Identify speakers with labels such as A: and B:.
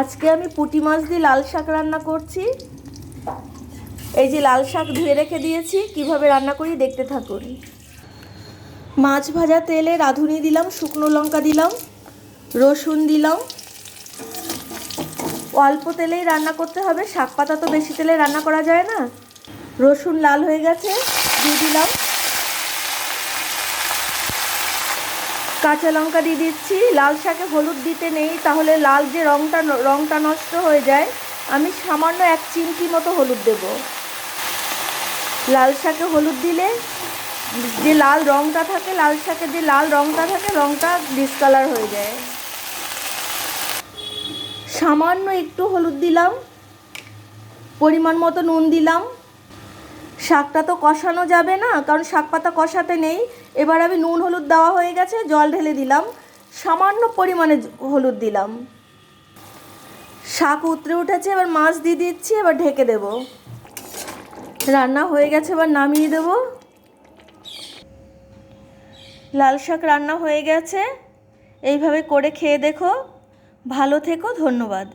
A: আজকে আমি পুঁটি মাছ দিয়ে লাল শাক রান্না করছি। এই যে লাল শাক ধুয়ে রেখে দিয়েছি, কীভাবে রান্না করি দেখতে থাকুন। মাছ ভাজা তেলে রাঁধুনি দিলাম, শুকনো লঙ্কা দিলাম, রসুন দিলাম। অল্প তেলেই রান্না করতে হবে, শাক পাতা তো বেশি তেলে রান্না করা যায় না। রসুন লাল হয়ে গেছে, দিয়ে দিলাম। কাঁচা লঙ্কা দিয়ে দিচ্ছি, লাল শাকে হলুদ দিতে নেই, তাহলে লাল যে রঙটা রঙটা নষ্ট হয়ে যায়, আমি সামান্য এক চিমটি মতো হলুদ দেব। লাল শাকে হলুদ দিলে যে লাল রঙটা থাকে, লাল শাকের যে লাল রঙটা থাকে রঙটা ডিসকালার হয়ে যায়। সামান্য একটু হলুদ দিলাম, পরিমাণ মতো নুন দিলাম। শাকটা তো কষানো যাবে না, কারণ শাক পাতা কষাতে নেই। এবার আমি নুন হলুদ দেওয়া হয়ে গেছে, জল ঢেলে দিলাম। সামান্য পরিমাণে হলুদ দিলাম। শাক উতরে উঠেছে, এবার মাছ দিয়ে দিচ্ছি, এবার ঢেকে দেব। রান্না হয়ে গেছে, এবার নামিয়ে দেব। লাল শাক রান্না হয়ে গেছে। এইভাবে করে খেয়ে দেখো। ভালো থেকো, ধন্যবাদ।